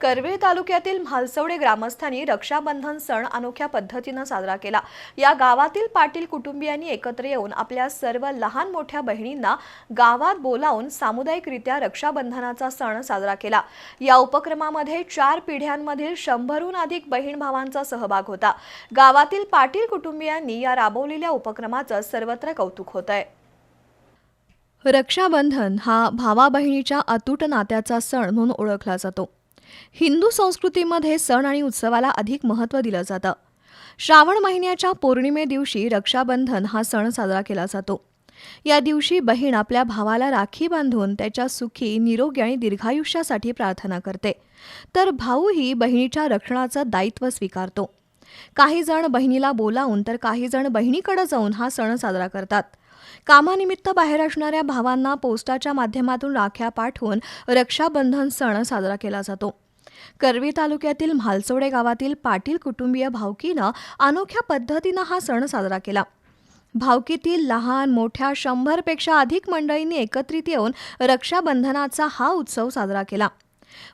करवीर तालुक्यातील म्हालसवडे ग्रामस्थांनी रक्षाबंधन सण अनोख्या पद्धतीनं साजरा केला. या गावातील पाटील कुटुंबियांनी एकत्र येऊन आपल्या सर्व लहान मोठ्या बहिणींना गावात बोलावून सामुदायिकरित्या रक्षाबंधनाचा सण साजरा केला. या उपक्रमामध्ये चार पिढ्यांमधील शंभरहून अधिक बहीण भावांचा सहभाग होता. गावातील पाटील कुटुंबियांनी या राबवलेल्या उपक्रमाचं सर्वत्र कौतुक होत आहे रक्षाबंधन हा भावा बहिणीच्या अतूट नात्याचा सण म्हणून ओळखला जातो. हिंदू संस्कृतीमध्ये सण आणि उत्सवाला अधिक महत्त्व दिलं जातं. श्रावण महिन्याच्या पौर्णिमे दिवशी रक्षाबंधन हा सण साजरा केला जातो. या दिवशी बहीण आपल्या भावाला राखी बांधून त्याच्या सुखी निरोगी आणि दीर्घायुष्यासाठी प्रार्थना करते. तर भाऊही बहिणीच्या रक्षणाचं दायित्व स्वीकारतो. काही जण बहिणीला बोलावून तर काही जण बहिणीकडे जाऊन हा सण साजरा करतात. कामानिमित्त बाहेर असणाऱ्या भावांना पोस्टाच्या माध्यमातून राख्या पाठवून रक्षाबंधन सण साजरा केला जातो. करवी तालुक्यातील म्हालसोडे गावातील पाटील कुटुंबीय भावकीनं अनोख्या पद्धतीनं हा सण साजरा केला. भावकीतील लहान मोठ्या शंभरपेक्षा अधिक मंडळींनी एकत्रित येऊन रक्षाबंधनाचा हा उत्सव साजरा केला.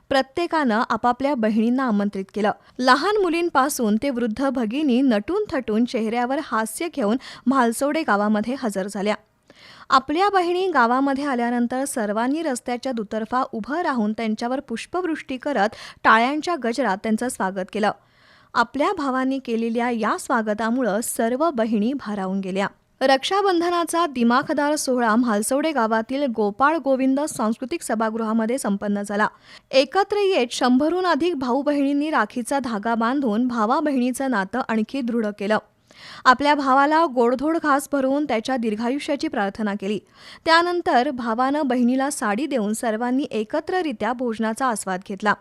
प्रत्येकानं आपापल्या बहिणींना आमंत्रित केलं. लहान मुलींपासून ते वृद्ध भगिनी नटून थटून चेहऱ्यावर हास्य घेऊन म्हालसोडे गावामध्ये हजर झाल्या. आपल्या बहिणी गावामध्ये आल्यानंतर सर्वांनी रस्त्याच्या दुतर्फा उभं राहून त्यांच्यावर पुष्पवृष्टी करत टाळ्यांच्या गजरात त्यांचं स्वागत केलं. आपल्या भावांनी केलेल्या या स्वागतामुळं सर्व बहिणी भारावून गेल्या. रक्षाबंधनाचा दिमाखदार सोहळा म्हालसवडे गावातील गोपाळ गोविंद सांस्कृतिक सभागृहामध्ये संपन्न झाला. एकत्र येत शंभरहून अधिक भाऊ बहिणींनी राखीचा धागा बांधून भावा बहिणीचं नातं आणखी दृढ केलं. आपल्या भावाला गोडधोड घास भरवून त्याच्या दीर्घायुष्याची प्रार्थना केली. त्यानंतर भावानं बहिणीला साडी देऊन सर्वांनी एकत्ररित्या भोजनाचा आस्वाद घेतला.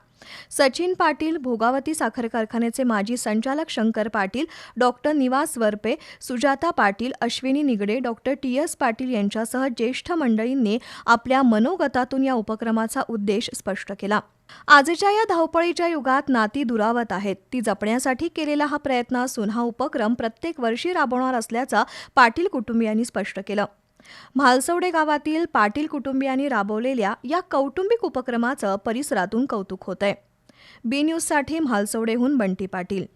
सचिन पाटील भोगावती साखर कारखान्याचे माजी संचालक Shankar Patil doctor Nivas Varpe Sujata Patil Ashwini Nigade doctor T S Patil यांच्यासह ज्येष्ठ मंडळींनी आपल्या मनोगतातून या उपक्रमाचा उद्देश स्पष्ट केला. आजच्या या धावपळीच्या युगात नाती दुरावत आहेत. ती जपण्यासाठी केलेला हा प्रयत्न असून हा उपक्रम प्रत्येक वर्षी राबवणार असल्याचं पाटील कुटुंबियांनी स्पष्ट केलं. म्हालसवडे गावातील पाटील कुटुंबियांनी राबवलेल्या या कौटुंबिक उपक्रमाचं परिसरातून कौतुक होत आहे बी न्यूजसाठी म्हालसवडेहून बंटी पाटील.